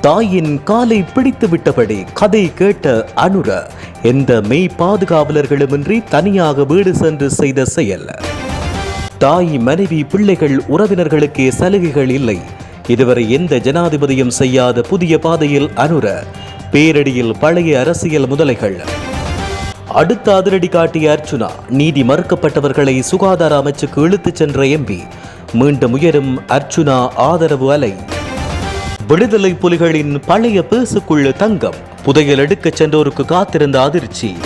தாயின் காலை பிடித்து விட்டபடி கதை கேட்ட அனுர எந்த மெய் பாதுகாவலர்களுமின்றி தனியாக வீடு சென்று செய்த செயல். தாய் மனைவி பிள்ளைகள் உறவினர்களுக்கே சலுகைகள் இல்லை. இதுவரை எந்த ஜனாதிபதியும் செய்யாத புதிய பாதையில் அனுர பேரடியில் பழைய அரசியல் முதலைகள். அடுத்த அதிரடி காட்டிய அர்ச்சுனா நீதி மறுக்கப்பட்டவர்களை சுகாதார அமைச்சுக்கு இழுத்துச் சென்ற எம்பி. மீண்டும் உயரும் அர்ச்சுனா ஆதரவு அலை. விடுதலை புலிகளின் பழைய பேசுக்குள்ள தங்கம். புதையல் எடுக்கச் சென்றோருக்கு காத்திருந்த அதிர்ச்சி.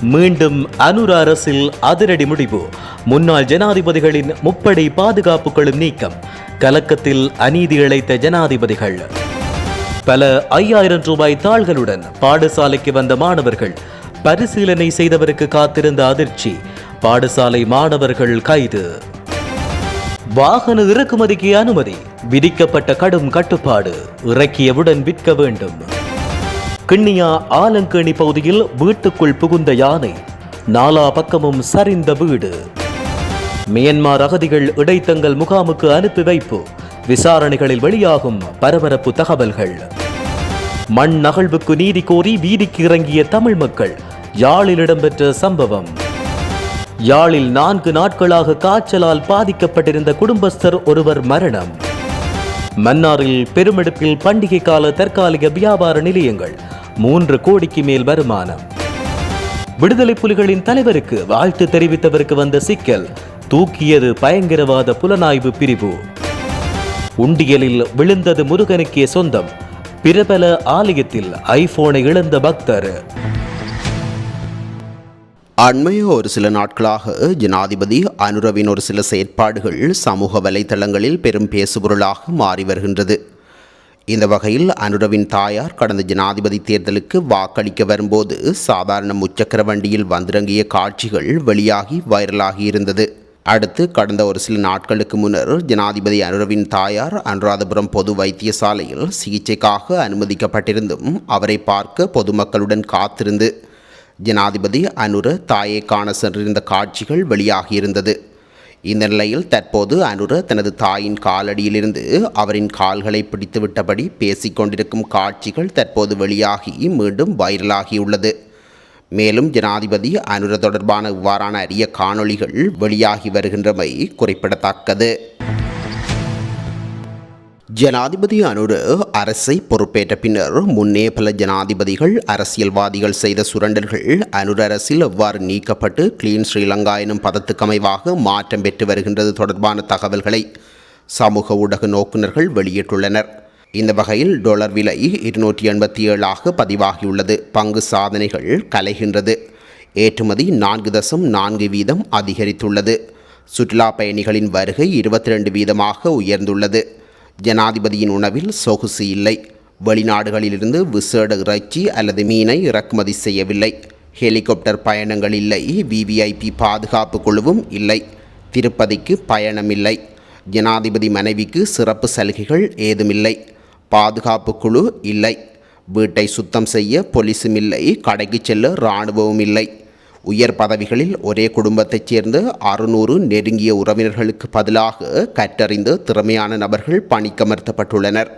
மீண்டும் அனுர அரசில் அதிரடி முடிவு. முன்னாள் ஜனாதிபதிகளின் முப்படை பாதுகாப்புகளும் நீக்கம். கலக்கத்தில் அநீதி இழைத்த ஜனாதிபதிகள். பல ஐயாயிரம் ரூபாய் தாள்களுடன் பாடசாலைக்கு வந்த மாணவர்கள் பரிசீலனை செய்தவருக்கு காத்திருந்த அதிர்ச்சி. பாடசாலை மாணவர்கள் கைது. வாகன இறக்குமதிக்கு அனுமதி. விதிக்கப்பட்ட கடும் கட்டுப்பாடு. இறக்கியவுடன் விற்க வேண்டும். கிண்ணியா ஆலங்கேணி பகுதியில் வீட்டுக்குள் புகுந்த யானை. நாலா பக்கமும் சரிந்த வீடு. மியன்மார் அகதிகள் இடைத்தங்கள் முகாமுக்கு அனுப்பி வைப்பு. விசாரணைகளில் வெளியாகும் பரபரப்பு தகவல்கள். மண் நகழ்வுக்கு நீதி கோரி வீதிக்கு இறங்கிய தமிழ் மக்கள் யாழில் இடம்பெற்ற சம்பவம். யாழில் நான்கு நாட்களாக காய்ச்சலால் பாதிக்கப்பட்டிருந்த குடும்பஸ்தர் ஒருவர் மரணம். மன்னாரில் பெருமெடுப்பில் பண்டிகை கால தற்காலிக வியாபார நிலையங்கள் மூன்று கோடிக்கு மேல் வருமானம். விடுதலை புலிகளின் தலைவருக்கு வாழ்த்து தெரிவித்தவருக்கு வந்த சிக்கல் தூக்கியது பயங்கரவாத புலனாய்வு பிரிவு. உண்டியலில் விழுந்தது முருகனுக்கே சொந்தம் பிரபல ஆலயத்தில் ஐபோனை இழந்த பக்தர். அண்மைய ஒரு சில நாட்களாக ஜனாதிபதி அனுரவின் ஒரு சில செயற்பாடுகள் சமூக வலைதளங்களில் பெரும் பேசுபொருளாக மாறி வருகின்றது. இந்த வகையில் அனுரவின் தாயார் கடந்த ஜனாதிபதி தேர்தலுக்கு வாக்களிக்க வரும்போது சாதாரண முச்சக்கர வண்டியில் வந்திறங்கிய காட்சிகள் வெளியாகி வைரலாகி இருந்தது. அடுத்து கடந்த ஒரு சில நாட்களுக்கு முன்னர் ஜனாதிபதி அனுரவின் தாயார் அனுராதபுரம் பொது வைத்தியசாலையில் சிகிச்சைக்காக அனுமதிக்கப்பட்டிருந்தும் அவரை பார்க்க பொதுமக்களுடன் காத்திருந்து ஜனாதிபதி அனுர தாயை காண சென்றிருந்த காட்சிகள் வெளியாகியிருந்தது. இந்த நிலையில் தற்போது அனுர தனது தாயின் காலடியிலிருந்து அவரின் கால்களை பிடித்துவிட்டபடி பேசிக்கொண்டிருக்கும் காட்சிகள் தற்போது வெளியாகி மீண்டும் வைரலாகியுள்ளது. மேலும் ஜனாதிபதி அனுர தொடர்பான இவ்வாறான அரிய காணொளிகள் வெளியாகி வருகின்றமை குறிப்பிடத்தக்கது. ஜனாதிபதி அரசை பொறுப்பேற்ற பின்னர் முன்னே பல ஜனாதிபதிகள் அரசியல்வாதிகள் செய்த சுரண்டல்கள் அனுர் அரசில் எவ்வாறு நீக்கப்பட்டு கிளீன் ஸ்ரீலங்கா எனும் பதத்துக்கமைவாக மாற்றம் பெற்று வருகின்றது தொடர்பான தகவல்களை சமூக ஊடக நோக்குநர்கள் வெளியிட்டுள்ளனர். இந்த வகையில் டொலர் விலை இருநூற்றி எண்பத்தி ஏழாக பதிவாகியுள்ளது. பங்கு சாதனைகள் கலைகின்றது. ஏற்றுமதி நான்கு தசம் நான்கு வீதம் அதிகரித்துள்ளது. சுற்றுலா பயணிகளின் வருகை இருபத்தி ரெண்டு வீதமாக உயர்ந்துள்ளது. ஜனாதிபதியின் உணவில் சொகுசு இல்லை. வெளிநாடுகளிலிருந்து விசேட இறைச்சி அல்லது மீனை இறக்குமதி செய்யவில்லை. ஹெலிகாப்டர் பயணங்கள் இல்லை. விவிஐபி பாதுகாப்பு குழுவும் இல்லை. திருப்பதிக்கு பயணமில்லை ஜனாதிபதி மனைவிக்கு சிறப்பு சலுகைகள் ஏதுமில்லை. பாதுகாப்பு குழு இல்லை. வீட்டை சுத்தம் செய்ய போலீஸும் இல்லை. கடைக்கு செல்ல இராணுவமும் இல்லை. உயர் பதவிகளில் ஒரே குடும்பத்தைச் சேர்ந்து அறுநூறு நெருங்கிய உறவினர்களுக்கு பதிலாக கற்றறிந்து திறமையான நபர்கள் பணிக்கமர்த்தப்பட்டுள்ளனர்.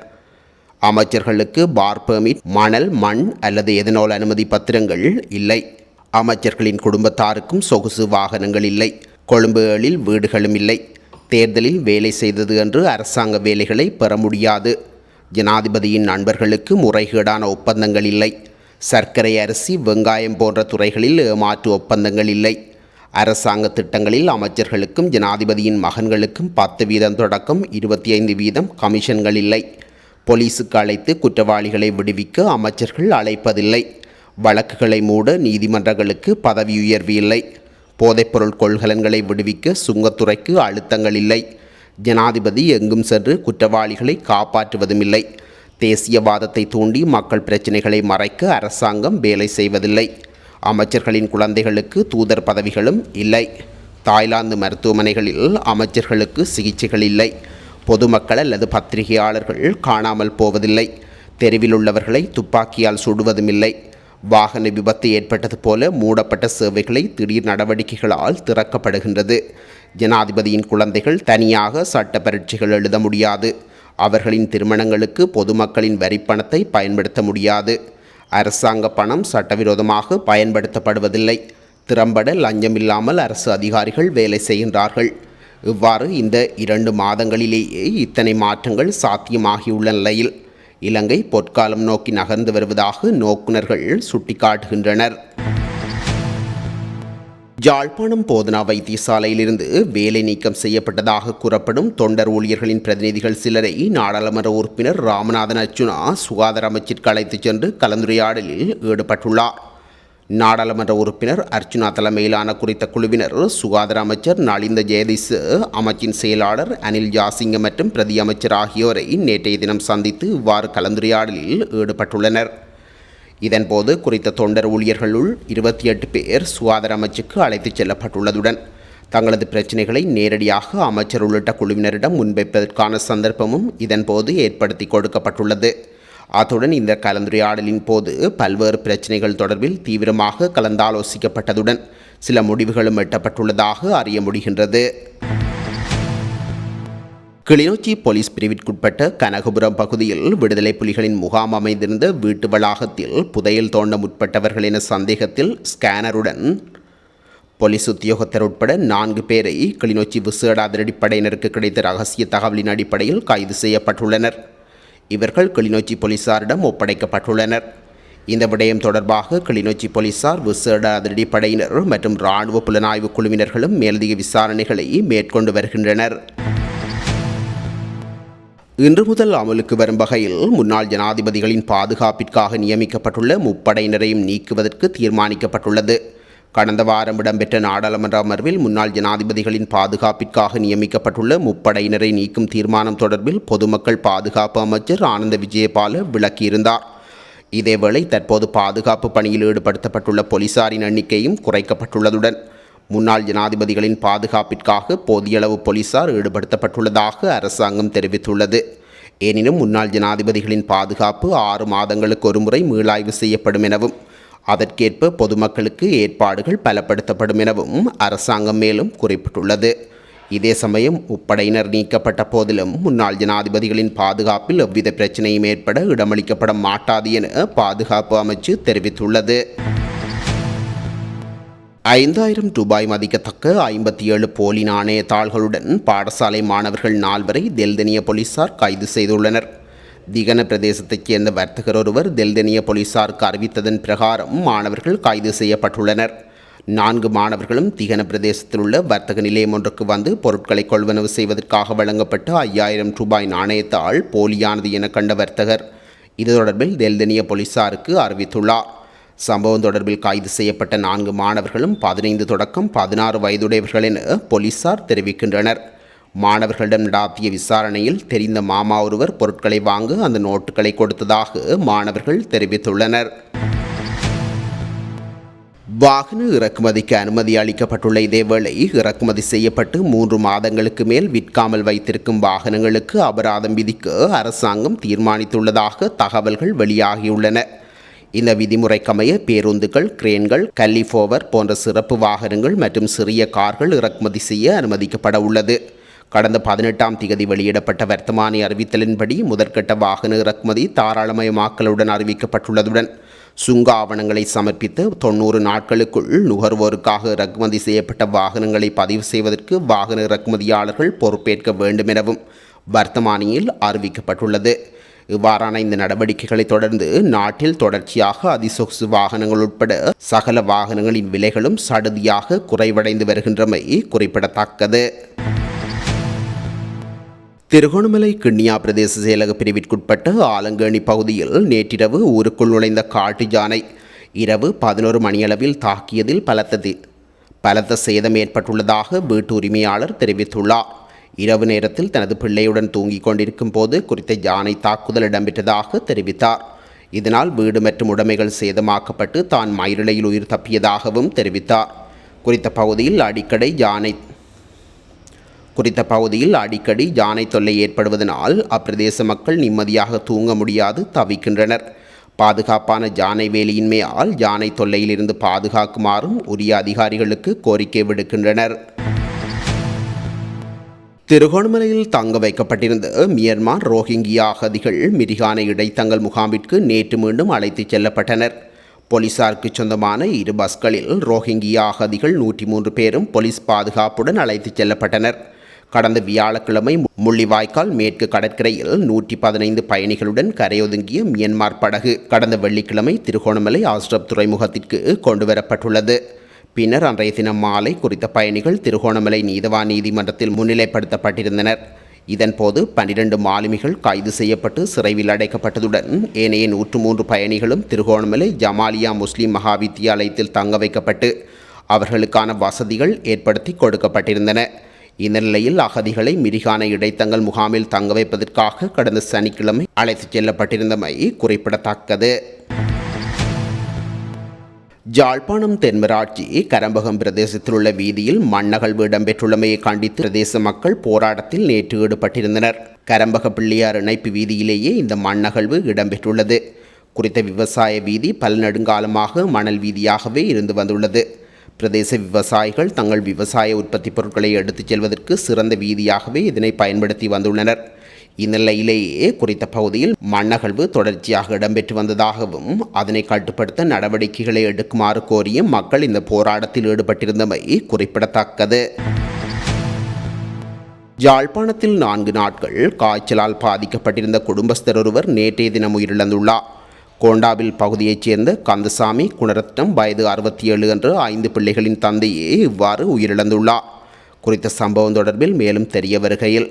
அமைச்சர்களுக்கு பார் பெர்மிட் மணல் மண் அல்லது எதனால் அனுமதி பத்திரங்கள் இல்லை. அமைச்சர்களின் குடும்பத்தாருக்கும் சொகுசு வாகனங்கள் இல்லை. கொழும்புகளில் வீடுகளும் இல்லை. தேர்தலில் வேலை செய்தது என்று அரசாங்க வேலைகளை பெற முடியாது. ஜனாதிபதியின் நண்பர்களுக்கு முறைகேடான ஒப்பந்தங்கள் இல்லை. சர்க்கரை அரிசி வெங்காயம் போன்ற துறைகளில் ஏமாற்று ஒப்பந்தங்கள் இல்லை. அரசாங்க திட்டங்களில் அமைச்சர்களுக்கும் ஜனாதிபதியின் மகன்களுக்கும் பத்து வீதம் தொடக்கம் இருபத்தி ஐந்து வீதம் கமிஷன்கள் இல்லை. போலீஸுக்கு அழைத்து குற்றவாளிகளை விடுவிக்க அமைச்சர்கள் அழைப்பதில்லை. வழக்குகளை மூட நீதிமன்றங்களுக்கு பதவி உயர்வு இல்லை. போதைப்பொருள் கொள்கலன்களை விடுவிக்க சுங்கத்துறைக்கு அழுத்தங்கள் இல்லை. ஜனாதிபதி எங்கும் சென்று குற்றவாளிகளை காப்பாற்றுவதும் இல்லை. தேசியவாதத்தை தூண்டி மக்கள் பிரச்சினைகளை மறைக்க அரசாங்கம் வேலை செய்வதில்லை. அமைச்சர்களின் குழந்தைகளுக்கு தூதர் பதவிகளும் இல்லை. தாய்லாந்து மருத்துவமனைகளில் அமைச்சர்களுக்கு சிகிச்சைகள் இல்லை. பொதுமக்கள் அல்லது பத்திரிகையாளர்கள் காணாமல் போவதில்லை. தெருவில் உள்ளவர்களை துப்பாக்கியால் சுடுவதும் இல்லை வாகன விபத்து ஏற்பட்டது போல மூடப்பட்ட சேவைகளை திடீர் நடவடிக்கைகளால் திறக்கப்படுகின்றது. ஜனாதிபதியின் குழந்தைகள் தனியாக சட்ட பரீட்சைகள் எழுத முடியாது. அவர்களின் திருமணங்களுக்கு பொதுமக்களின் வரிப்பணத்தை பயன்படுத்த முடியாது. அரசாங்க பணம் சட்டவிரோதமாக பயன்படுத்தப்படுவதில்லை. திறம்பட லஞ்சமில்லாமல் அரசு அதிகாரிகள் வேலை செய்கின்றார்கள். இவ்வாறு இந்த இரண்டு மாதங்களிலேயே இத்தனை மாற்றங்கள் சாத்தியமாகியுள்ள நிலையில் இலங்கை பொற்காலம் நோக்கி நகர்ந்து வருவதாக நோக்குனர்கள் சுட்டிக்காட்டுகின்றனர். யாழ்ப்பாணம் போதனா வைத்தியசாலையிலிருந்து வேலை நீக்கம் செய்யப்பட்டதாக கூறப்படும் தொண்டர் ஊழியர்களின் பிரதிநிதிகள் சிலரை நாடாளுமன்ற உறுப்பினர் ராமநாதன் அர்ச்சுனா சுகாதார அமைச்சிற்கு அழைத்துச் சென்று கலந்துரையாடலில் ஈடுபட்டுள்ளார். நாடாளுமன்ற உறுப்பினர் அர்ச்சுனா தலைமையிலான குறித்த குழுவினர் சுகாதார அமைச்சர் நலிந்த ஜெயதிஸ் அமைச்சின் செயலாளர் அனில் ஜாசிங்க மற்றும் பிரதி அமைச்சர் ஆகியோரை நேற்றைய தினம் சந்தித்து இவ்வாறு கலந்துரையாடலில் ஈடுபட்டுள்ளனர். இதன்போது குறித்த தொண்டர் ஊழியர்களுள் இருபத்தி எட்டு பேர் சுகாதார அமைச்சுக்கு அழைத்துச் செல்லப்பட்டுள்ளதுடன் தங்களது பிரச்சினைகளை நேரடியாக அமைச்சர் உள்ளிட்ட குழுவினரிடம் முன்வைப்பதற்கான சந்தர்ப்பமும் இதன்போது ஏற்படுத்தி கொடுக்கப்பட்டுள்ளது. அத்துடன் இந்த கலந்துரையாடலின் போது பல்வேறு பிரச்சினைகள் தொடர்பில் தீவிரமாக கலந்தாலோசிக்கப்பட்டதுடன் சில முடிவுகளும் எட்டப்பட்டுள்ளதாக அறிய முடிகின்றது. கிளிநொச்சி போலீஸ் பிரிவிற்குட்பட்ட கனகபுரம் பகுதியில் விடுதலை புலிகளின் முகாம் அமைந்திருந்த வீட்டு வளாகத்தில் புதையல் தோண்ட முற்பட்டவர்கள் என சந்தேகத்தில் ஸ்கேனருடன் போலீஸ் உத்தியோகத்தர் உட்பட நான்கு பேரை கிளிநொச்சி விசேட அதிரடிப்படையினருக்கு கிடைத்த ரகசிய தகவலின் அடிப்படையில் கைது செய்யப்பட்டுள்ளனர். இவர்கள் கிளிநொச்சி போலீசாரிடம் ஒப்படைக்கப்பட்டுள்ளனர். இந்த விடயம் தொடர்பாக கிளிநொச்சி போலீசார் விசேட அதிரடிப்படையினர் மற்றும் இராணுவ புலனாய்வு குழுவினர்களும் மேலதிக விசாரணைகளை மேற்கொண்டு வருகின்றனர். இன்று முதல் அமலுக்கு வரும் வகையில் முன்னாள் ஜனாதிபதிகளின் பாதுகாப்பிற்காக நியமிக்கப்பட்டுள்ள முப்படையினரையும் நீக்குவதற்கு தீர்மானிக்கப்பட்டுள்ளது. கடந்த வாரம் இடம்பெற்ற நாடாளுமன்ற அமர்வில் முன்னாள் ஜனாதிபதிகளின் பாதுகாப்பிற்காக நியமிக்கப்பட்டுள்ள முப்படையினரை நீக்கும் தீர்மானம் தொடர்பில் பொதுமக்கள் பாதுகாப்பு அமைச்சர் ஆனந்த விஜயபால விளக்கியிருந்தார். இதேவேளை தற்போது பாதுகாப்பு பணியில் ஈடுபடுத்தப்பட்டுள்ள போலீசாரின் எண்ணிக்கையும் குறைக்கப்பட்டுள்ளதுடன் முன்னாள் ஜனாதிபதிகளின் பாதுகாப்பிற்காக போதியளவு போலீசார் ஈடுபடுத்தப்பட்டுள்ளதாக அரசாங்கம் தெரிவித்துள்ளது. எனினும் முன்னாள் ஜனாதிபதிகளின் பாதுகாப்பு ஆறு மாதங்களுக்கு ஒருமுறை மீளாய்வு செய்யப்படும் எனவும் அதற்கேற்ப பொதுமக்களுக்கு ஏற்பாடுகள் பலப்படுத்தப்படும் எனவும் அரசாங்கம் மேலும் குறிப்பிட்டுள்ளது. இதே சமயம் முப்படையினர் நீக்கப்பட்ட போதிலும் முன்னாள் ஜனாதிபதிகளின் பாதுகாப்பில் எவ்வித பிரச்சனையும் ஏற்பட இடமளிக்கப்பட மாட்டாது என பாதுகாப்பு அமைச்சு தெரிவித்துள்ளது. ஐந்தாயிரம் ரூபாய் மதிக்கத்தக்க ஐம்பத்தி ஏழு போலி நாணய தாள்களுடன் பாடசாலை மாணவர்கள் நால்வரை தெல்தெனிய போலீசார் கைது செய்துள்ளனர். திகன பிரதேசத்தைச் சேர்ந்த வர்த்தகர் ஒருவர் தெல்தெனிய போலீசாருக்கு அறிவித்ததன் பிரகாரம் மாணவர்கள் கைது செய்யப்பட்டுள்ளனர். நான்கு மாணவர்களும் திகன பிரதேசத்தில் உள்ள வர்த்தக நிலையம் ஒன்றுக்கு வந்து பொருட்களை கொள்வனவு செய்வதற்காக வழங்கப்பட்ட ஐயாயிரம் ரூபாய் நாணயத்தாள் போலியானது என கண்ட வர்த்தகர் இது தொடர்பில் தெல்தெனிய போலீசாருக்கு அறிவித்துள்ளார். சம்பவம் தொடர்பில் கைது செய்யப்பட்ட நான்கு மாணவர்களும் பதினைந்து தொடக்கம் பதினாறு வயதுடையவர்கள் என போலீசார் தெரிவிக்கின்றனர். மாணவர்களிடம் நடாத்திய விசாரணையில் தெரிந்த மாமா ஒருவர் பொருட்களை வாங்க அந்த நோட்டுகளை கொடுத்ததாக மாணவர்கள் தெரிவித்துள்ளனர். வாகன இறக்குமதிக்கு அனுமதி அளிக்கப்பட்டுள்ள இதேவேளை இறக்குமதி செய்யப்பட்டு மூன்று மாதங்களுக்கு மேல் விற்காமல் வைத்திருக்கும் வாகனங்களுக்கு அபராதம் விதிக்க அரசாங்கம் தீர்மானித்துள்ளதாக தகவல்கள் வெளியாகியுள்ளன. இந்த விதிமுறைக்கமைய பேருந்துகள் கிரேன்கள் கல்லிஃபோவர் போன்ற சிறப்பு வாகனங்கள் மற்றும் சிறிய கார்கள் இறக்குமதி செய்ய அனுமதிக்கப்பட உள்ளது. கடந்த பதினெட்டாம் திகதி வெளியிடப்பட்ட வர்த்தமானி அறிவித்தலின்படி முதற்கட்ட வாகன இறக்குமதி தாராளமயமாக்கலுடன் அறிவிக்கப்பட்டுள்ளதுடன் சுங்க ஆவணங்களை சமர்ப்பித்து தொண்ணூறு நாட்களுக்குள் நுகர்வோருக்காக இறக்குமதி செய்யப்பட்ட வாகனங்களை பதிவு செய்வதற்கு வாகன இறக்குமதியாளர்கள் பொறுப்பேற்க வேண்டும் எனவும் வர்த்தமானியில் அறிவிக்கப்பட்டுள்ளது. இவ்வாறான இந்த நடவடிக்கைகளை தொடர்ந்து நாட்டில் தொடர்ச்சியாக அதிசொகுசு வாகனங்கள் உட்பட சகல வாகனங்களின் விலைகளும் சடுதியாக குறைவடைந்து வருகின்றமை குறிப்பிடத்தக்கது. திருகோணமலை கிண்ணியா பிரதேச செயலக பிரிவிற்குட்பட்ட ஆலங்கேணி பகுதியில் நேற்றிரவு ஊருக்குள் நுழைந்த காட்டு யானை இரவு பதினோரு மணியளவில் தாக்கியதில் பலத்தது பலத்த சேதம் ஏற்பட்டுள்ளதாக வீட்டு உரிமையாளர் தெரிவித்துள்ளார். இரவு நேரத்தில் தனது பிள்ளையுடன் தூங்கிக் கொண்டிருக்கும் போது குறித்த யானை தாக்குதல் இடம்பெற்றதாக தெரிவித்தார். இதனால் வீடு மற்றும் உடைமைகள் சேதமாக்கப்பட்டு தான் மயிரிழையில் உயிர் தப்பியதாகவும் தெரிவித்தார். குறித்த பகுதியில் அடிக்கடி யானை குறித்த பகுதியில் அடிக்கடி யானை தொல்லை ஏற்படுவதனால் அப்பிரதேச மக்கள் நிம்மதியாக தூங்க முடியாது தவிக்கின்றனர். பாதுகாப்பான யானை வேலியின்மையால் யானை தொல்லையிலிருந்து பாதுகாக்குமாறும் உரிய அதிகாரிகளுக்கு கோரிக்கை விடுக்கின்றனர். திருகோணமலையில் தங்க வைக்கப்பட்டிருந்த மியன்மார் ரோஹிங்கியா அகதிகள் மிரிகான இடைத்தங்கல் முகாமிற்கு நேற்று மீண்டும் அழைத்துச் செல்லப்பட்டனர். போலீசாருக்கு சொந்தமான இரு பஸ்களில் ரோஹிங்கியா அகதிகள் நூற்றி மூன்று பேரும் போலீஸ் பாதுகாப்புடன் அழைத்துச் செல்லப்பட்டனர். கடந்த வியாழக்கிழமை முள்ளிவாய்க்கால் மேற்கு கடற்கரையில் நூற்றி பதினைந்து பயணிகளுடன் கரையொதுங்கிய மியன்மார் படகு கடந்த வெள்ளிக்கிழமை திருகோணமலை ஆஸ்ரப் துறைமுகத்திற்கு கொண்டுவரப்பட்டுள்ளது. பின்னர் அன்றைய தினம் மாலை குறித்த பயணிகள் திருகோணமலை நீதவான் நீதிமன்றத்தில் முன்னிலைப்படுத்தப்பட்டிருந்தனர். இதன்போது பனிரெண்டு மாலுமிகள் கைது செய்யப்பட்டு சிறைவில் அடைக்கப்பட்டதுடன் ஏனைய நூற்று மூன்று பயணிகளும் திருகோணமலை ஜமாலியா முஸ்லீம் மகாவித்தியாலயத்தில் தங்க வைக்கப்பட்டு அவர்களுக்கான வசதிகள் ஏற்படுத்தி கொடுக்கப்பட்டிருந்தன. இந்த நிலையில் அகதிகளை மிரிகான இடைத்தங்கள் முகாமில் தங்க வைப்பதற்காக கடந்த சனிக்கிழமை அழைத்துச் செல்லப்பட்டிருந்தமை குறிப்பிடத்தக்கது. ஜாழ்ப்பாணம் தென்மராட்சி கரம்பகம் பிரதேசத்தில் உள்ள வீதியில் மண்ணகழ்வு இடம்பெற்றுள்ளமையை கண்டித்து பிரதேச மக்கள் போராட்டத்தில் நேற்று ஈடுபட்டிருந்தனர். கரம்பக பிள்ளையார் இணைப்பு வீதியிலேயே இந்த மண்ணகழ்வு இடம்பெற்றுள்ளது. குறித்த விவசாய வீதி பல நெடுங்காலமாக மணல் வீதியாகவே இருந்து வந்துள்ளது. பிரதேச விவசாயிகள் தங்கள் விவசாய உற்பத்தி பொருட்களை எடுத்துச் செல்வதற்கு சிறந்த வீதியாகவே இதனை பயன்படுத்தி வந்துள்ளனர். இந்நிலையிலேயே குறித்த பகுதியில் மண்ணகழ்வு தொடர்ச்சியாக இடம்பெற்று வந்ததாகவும் அதனை கட்டுப்படுத்த நடவடிக்கைகளை எடுக்குமாறு கோரியும் மக்கள் இந்த போராட்டத்தில் ஈடுபட்டிருந்தமை குறிப்பிடத்தக்கது. யாழ்ப்பாணத்தில் நான்கு நாட்கள் காய்ச்சலால் பாதிக்கப்பட்டிருந்த குடும்பஸ்தர் ஒருவர் நேற்றைய தினம் உயிரிழந்துள்ளார். கோண்டாவில் பகுதியைச் சேர்ந்த கந்தசாமி குணரத்னம் வயது அறுபத்தி ஏழு என்று ஐந்து பிள்ளைகளின் தந்தையே இவ்வாறு உயிரிழந்துள்ளார். குறித்த சம்பவம் தொடர்பில் மேலும் தெரிய வருகையில்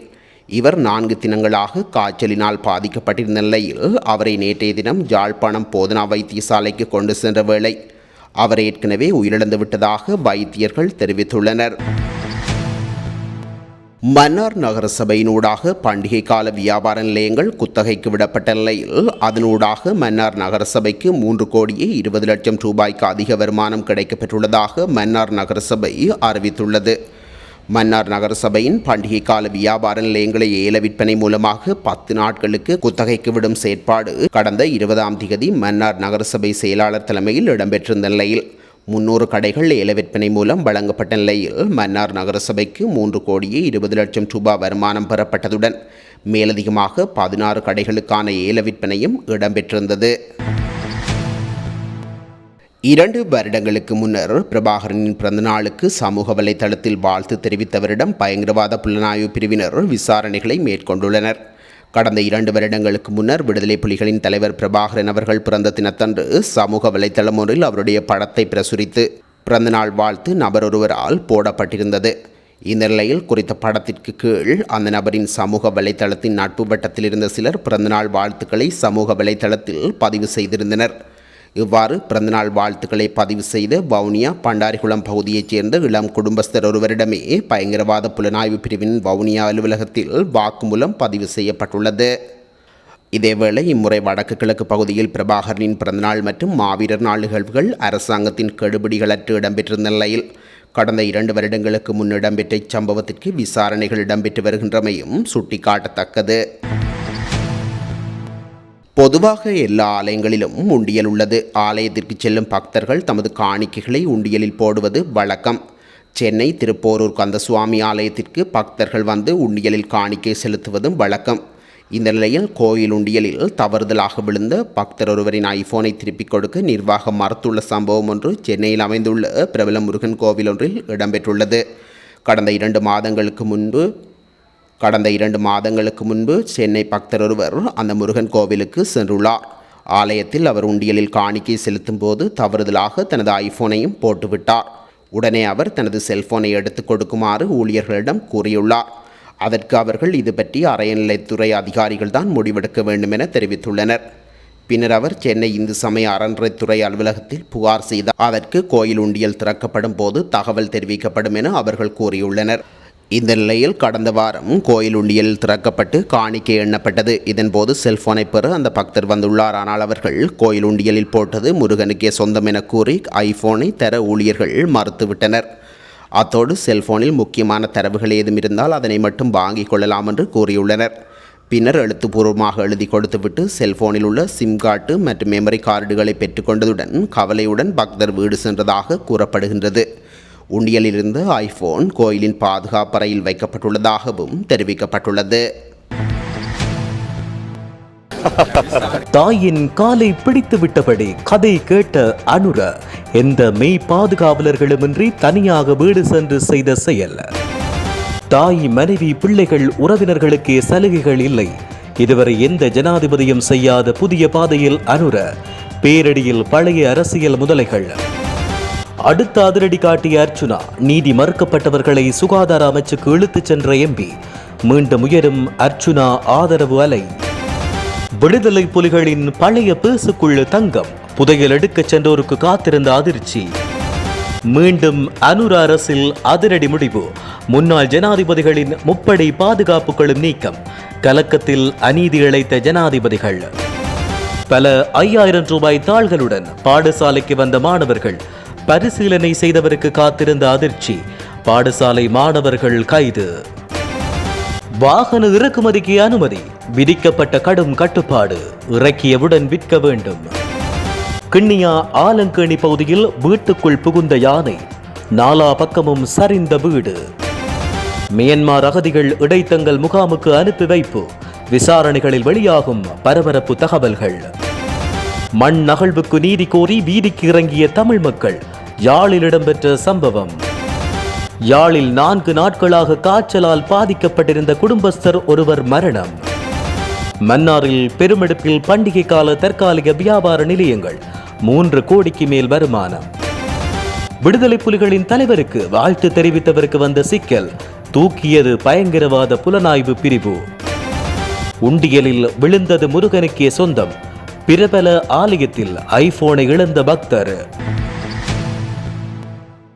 இவர் நான்கு தினங்களாக காய்ச்சலினால் பாதிக்கப்பட்டிருந்த நிலையில் அவரை நேற்றைய தினம் யாழ்ப்பாணம் போதனா வைத்தியசாலைக்கு கொண்டு சென்ற வேளை அவர் ஏற்கனவே உயிரிழந்து விட்டதாக வைத்தியர்கள் தெரிவித்துள்ளனர். மன்னார் நகரசபையினூடாக பண்டிகை கால வியாபார நிலையங்கள் குத்தகைக்கு விடப்பட்ட நிலையில் அதனூடாக மன்னார் நகரசபைக்கு மூன்று கோடியே இருபது லட்சம் ரூபாய்க்கு அதிக வருமானம் கிடைக்கப்பெற்றுள்ளதாக மன்னார் நகரசபை அறிவித்துள்ளது. மன்னார் நகரசபையின் பண்டிகை கால வியாபார நிலையங்களை ஏல விற்பனை மூலமாக பத்து நாட்களுக்கு குத்தகைக்கு விடும் செயற்பாடு கடந்த இருபதாம் திகதி மன்னார் நகரசபை செயலாளர் தலைமையில் இடம்பெற்றிருந்த நிலையில் முன்னூறு கடைகள் ஏல விற்பனை மூலம் வழங்கப்பட்ட நிலையில் மன்னார் நகரசபைக்கு மூன்று கோடியே இருபது லட்சம் ரூபாய் வருமானம் பெறப்பட்டதுடன் மேலதிகமாக பதினாறு கடைகளுக்கான ஏல விற்பனையும் இடம்பெற்றிருந்தது. இரண்டு வருடங்களுக்கு முன்னர் பிரபாகரனின் பிறந்தநாளுக்கு சமூக வலைதளத்தில் வாழ்த்து தெரிவித்தவரிடம் பயங்கரவாத புலனாய்வு பிரிவினர் விசாரணைகளை மேற்கொண்டுள்ளனர். கடந்த இரண்டு வருடங்களுக்கு முன்னர் விடுதலை புலிகளின் தலைவர் பிரபாகரன் அவர்கள் பிறந்த தினத்தன்று சமூக வலைதளம் ஒன்றில் அவருடைய படத்தை பிரசுரித்து பிறந்தநாள் வாழ்த்து நபர் ஒருவரால் போடப்பட்டிருந்தது. இந்த நிலையில் குறித்த படத்திற்கு கீழ் அந்த நபரின் சமூக வலைதளத்தின் நட்பு வட்டத்தில் இருந்த சிலர் பிறந்தநாள் வாழ்த்துக்களை சமூக வலைதளத்தில் பதிவு செய்திருந்தனர். இவ்வாறு பிறந்தநாள் வாழ்த்துக்களை பதிவு செய்த வவுனியா பண்டாரிகுளம் பகுதியைச் சேர்ந்த இளம் குடும்பஸ்தர் ஒருவரிடமே பயங்கரவாத புலனாய்வு பிரிவின் வவுனியா அலுவலகத்தில் வாக்குமூலம் பதிவு செய்யப்பட்டுள்ளது. இதேவேளை இம்முறை வடக்கு கிழக்கு பகுதியில் பிரபாகரனின் பிறந்தநாள் மற்றும் மாவீரர் நாள் நிகழ்வுகள் அரசாங்கத்தின் கெடுபிடிகளற்று இடம்பெற்றிருந்த நிலையில் கடந்த இரண்டு வருடங்களுக்கு முன் இடம்பெற்ற இச்சம்பவத்திற்கு விசாரணைகள் இடம்பெற்று வருகின்றமையும் சுட்டிக்காட்டத்தக்கது. பொதுவாக எல்லா ஆலயங்களிலும் உண்டியல் உள்ளது. ஆலயத்திற்கு செல்லும் பக்தர்கள் தமது காணிக்கைகளை உண்டியலில் போடுவது வழக்கம். சென்னை திருப்போரூர் கந்தசுவாமி ஆலயத்திற்கு பக்தர்கள் வந்து உண்டியலில் காணிக்கை செலுத்துவதும் வழக்கம். இந்த நிலையில் கோயில் உண்டியலில் தவறுதலாக விழுந்த பக்தர் ஒருவரின் ஐபோனை திருப்பிக் கொடுக்க நிர்வாகம் மறுத்துள்ள சம்பவம் ஒன்று சென்னையில் அமைந்துள்ள பிரபல முருகன் கோவில் ஒன்றில் இடம்பெற்றுள்ளது. கடந்த இரண்டு மாதங்களுக்கு முன்பு கடந்த இரண்டு மாதங்களுக்கு முன்பு சென்னை பக்தர் ஒருவர் அந்த முருகன் கோவிலுக்கு சென்றுள்ளார். ஆலயத்தில் அவர் உண்டியலில் காணிக்கை செலுத்தும் போது தவறுதலாக தனது ஐபோனையும் போட்டுவிட்டார். உடனே அவர் தனது செல்போனை எடுத்து கொடுக்குமாறு ஊழியர்களிடம் கூறியுள்ளார். அதற்கு அவர்கள் இது பற்றி அறநிலைத்துறை அதிகாரிகள் தான் முடிவெடுக்க வேண்டும் என தெரிவித்துள்ளனர். பின்னர் அவர் சென்னை இந்து சமய அறநிலைத்துறை அலுவலகத்தில் புகார் செய்தார். அதற்கு கோயில் உண்டியல் திறக்கப்படும் போது தகவல் தெரிவிக்கப்படும் என அவர்கள் கூறியுள்ளனர். இந்த நிலையில் கடந்த வாரம் கோயில் உண்டியல் திறக்கப்பட்டு காணிக்கை எண்ணப்பட்டது. இதன்போது செல்போனை பெற அந்த பக்தர் வந்துள்ளார். ஆனால் அவர்கள் கோயில் உண்டியலில் போட்டது முருகனுக்கே சொந்தம் என கூறி ஐபோனை தர ஊழியர்கள் மறுத்துவிட்டனர். அத்தோடு செல்போனில் முக்கியமான தரவுகள் ஏதும் இருந்தால் அதனை மட்டும் வாங்கிக் கொள்ளலாம் என்று கூறியுள்ளனர். பின்னர் எழுத்துப்பூர்வமாக எழுதி கொடுத்துவிட்டு செல்போனில் உள்ள சிம் கார்டு மற்றும் மெமரி கார்டுகளை பெற்றுக்கொண்டதுடன் கவலையுடன் பக்தர் வீடு சென்றதாக கூறப்படுகின்றது. உண்டியலிருந்த ஐபோன் கோயிலின் பாதுகாப்பறையில் வைக்கப்பட்டுள்ளதாகவும் தெரிவிக்கப்பட்டுள்ளது. தாயின் காலை பிடித்து விட்டபடி கதை கேட்ட அனுர எந்த மெய் பாதுகாவலர்களுமின்றி தனியாக வீடு சென்று செய்த செயல். தாய் மனைவி பிள்ளைகள் உறவினர்களுக்கே சலுகைகள் இல்லை. இதுவரை எந்த ஜனாதிபதியும் செய்யாத புதிய பாதையில் அனுர பேரடியில் பழைய அரசியல் முதலைகள். அடுத்த அதிரடி காட்டிய அர்ச்சுனா நீதி மறுக்கப்பட்டவர்களை சுகாதார அமைச்சுக்கு இழுத்துச் சென்ற எம்பி. மீண்டும் உயரும் அர்ச்சுனா ஆதரவு அலை. விடுதலை புலிகளின் பழைய பேசுக்குள்ள தங்கம். புதையல் எடுக்கச் சென்றோருக்கு காத்திருந்த அதிர்ச்சி. மீண்டும் அனுர அரசில் அதிரடி முடிவு. முன்னாள் ஜனாதிபதிகளின் முப்படை பாதுகாப்புகளும் நீக்கம். கலக்கத்தில் அநீதி இழைத்த ஜனாதிபதிகள். பல ஐயாயிரம் ரூபாய் தாள்களுடன் பாடசாலைக்கு வந்த மாணவர்கள் பரிசீலனை செய்தவருக்கு காத்திருந்த அதிர்ச்சி. பாடசாலை மாணவர்கள் கைது. வாகன இறக்குமதிக்கு அனுமதி. விதிக்கப்பட்ட கடும் கட்டுப்பாடு. இறக்கியவுடன் விற்க வேண்டும். கிண்ணியா ஆலங்கேணி பகுதியில் வீட்டுக்குள் புகுந்த யானை. நாலா பக்கமும் சரிந்த வீடு. மியன்மார் அகதிகள் இடைத்தங்கள் முகாமுக்கு அனுப்பி வைப்பு. விசாரணைகளில் வெளியாகும் பரபரப்பு தகவல்கள். மண் நகழ்வுக்கு நீதி கோரி வீதிக்கு இறங்கிய தமிழ் மக்கள். யாழில் இடம்பெற்ற சம்பவம். யாழில் நான்கு நாட்களாக காய்ச்சலால் பாதிக்கப்பட்டிருந்த குடும்பஸ்தர் ஒருவர் மரணம். மன்னாரில் பெருமெடுப்பில் பண்டிகை கால தற்காலிக வியாபார நிலையங்கள் மூன்று கோடிக்கு மேல் வருமானம். விடுதலை புலிகளின் தலைவருக்கு வாழ்த்து தெரிவித்தவருக்கு வந்த சிக்கல் தூக்கியது பயங்கரவாத புலனாய்வு பிரிவு. உண்டியலில் விழுந்தது முருகனுக்கே சொந்தம் பிரபல ஆலயத்தில் ஐபோனை இழந்த பக்தர்.